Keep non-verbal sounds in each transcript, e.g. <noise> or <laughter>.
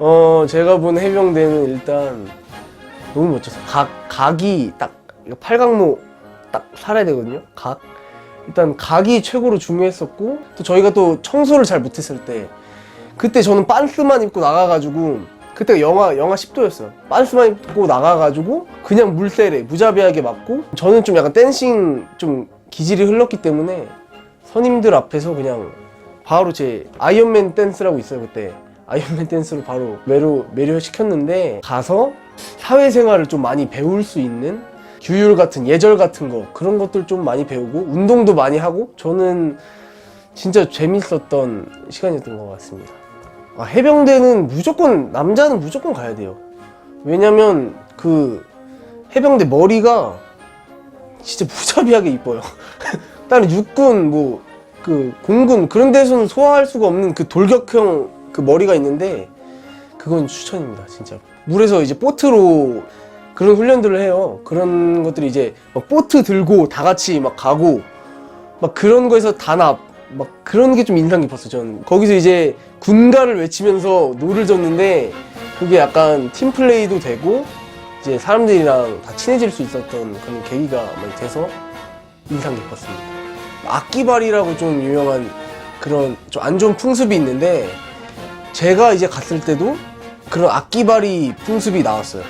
어 제가 본 해병대는 일단 너무 멋졌어요. 각 각이 딱 팔각모 딱 살아야 되거든요. 각 일단 각이 최고로 중요했었고 또 저희가 또 청소를 잘 못했을 때 그때 저는 빤스만 입고 나가가지고 그때가 영하 영하 10도였어요. 빤스만 입고 나가가지고 그냥 물세례 무자비하게 맞고 저는 좀 약간 댄싱 좀 기질이 흘렀기 때문에 선임들 앞에서 그냥 바로 제 아이언맨 댄스라고 있어요 그때 아이언맨 댄스로 바로 매료 매료 시켰는데 가서 사회생활을 좀 많이 배울 수 있는 규율 같은 예절 같은 거 그런 것들 좀 많이 배우고 운동도 많이 하고 저는 진짜 재밌었던 시간이었던 것 같습니다. 아, 해병대는 무조건 남자는 무조건 가야 돼요. 왜냐면 그 해병대 머리가 진짜 무자비하게 이뻐요. <laughs> 다른 육군 뭐 그 공군 그런 데서는 소화할 수가 없는 그 돌격형 그 머리가 있는데 그건 추천입니다 진짜. 물에서 이제 보트로 그런 훈련들을 해요. 그런 것들이 이제 막 보트 들고 다 같이 막 가고 막 그런 거에서 단합 막 그런 게 좀 인상 깊었어 전 거기서 이제 군가를 외치면서 노를 졌는데 그게 약간 팀플레이도 되고 이제 사람들이랑 다 친해질 수 있었던 그런 계기가 많이 돼서 인상 깊었습니다. 악기발이라고 좀 유명한 그런 좀 안 좋은 풍습이 있는데 제가 이제 갔을 때도 그런 악기발이 풍습이 나왔어요.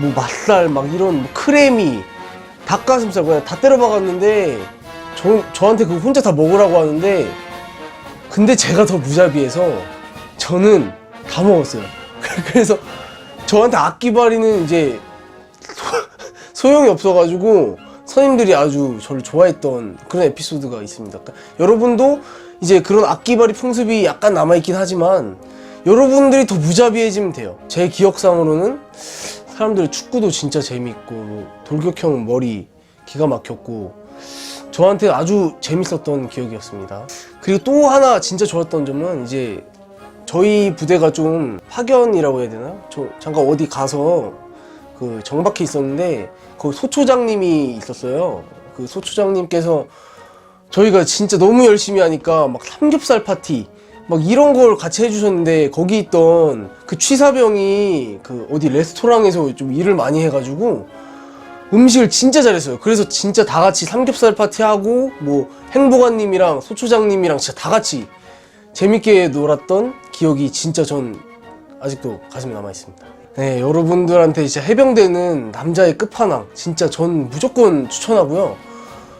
뭐 맛살 막 이런 뭐 크래미 닭가슴살 그냥 다 때려 박았는데 저, 저한테 그거 혼자 다 먹으라고 하는데 근데 제가 더 무자비해서 저는 다 먹었어요. <laughs> 그래서 저한테 악기발이는 이제 <laughs> 소용이 없어가지고 선임들이 아주 저를 좋아했던 그런 에피소드가 있습니다. 그러니까 여러분도 이제 그런 악기발이 풍습이 약간 남아있긴 하지만 여러분들이 더 무자비해지면 돼요. 제 기억상으로는 사람들 축구도 진짜 재밌고 뭐 돌격형 머리 기가 막혔고 저한테 아주 재밌었던 기억이었습니다. 그리고 또 하나 진짜 좋았던 점은 이제 저희 부대가 좀 파견이라고 해야 되나? 저 잠깐 어디 가서 그 정박해 있었는데 거기 소초장님이 있었어요. 그 소초장님께서 저희가 진짜 너무 열심히 하니까 막 삼겹살 파티 막 이런 걸 같이 해주셨는데 거기 있던 그 취사병이 그 어디 레스토랑에서 좀 일을 많이 해가지고 음식을 진짜 잘했어요. 그래서 진짜 다 같이 삼겹살 파티하고 뭐 행복한님이랑 소초장님이랑 진짜 다 같이 재밌게 놀았던 기억이 진짜 전 아직도 가슴에 남아 있습니다. 네, 여러분들한테 진짜 해병대는 남자의 끝판왕. 진짜 전 무조건 추천하고요.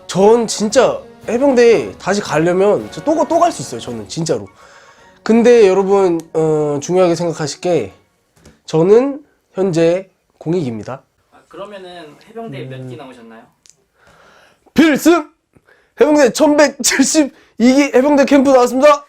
전 진짜 해병대에 다시 가려면 또또 갈 수 있어요. 저는 진짜로. 근데 여러분 어, 중요하게 생각하실 게 저는 현재 공익입니다. 아, 그러면은 해병대 몇 기 나오셨나요? 필승 해병대 1172기 해병대 캠프 나왔습니다.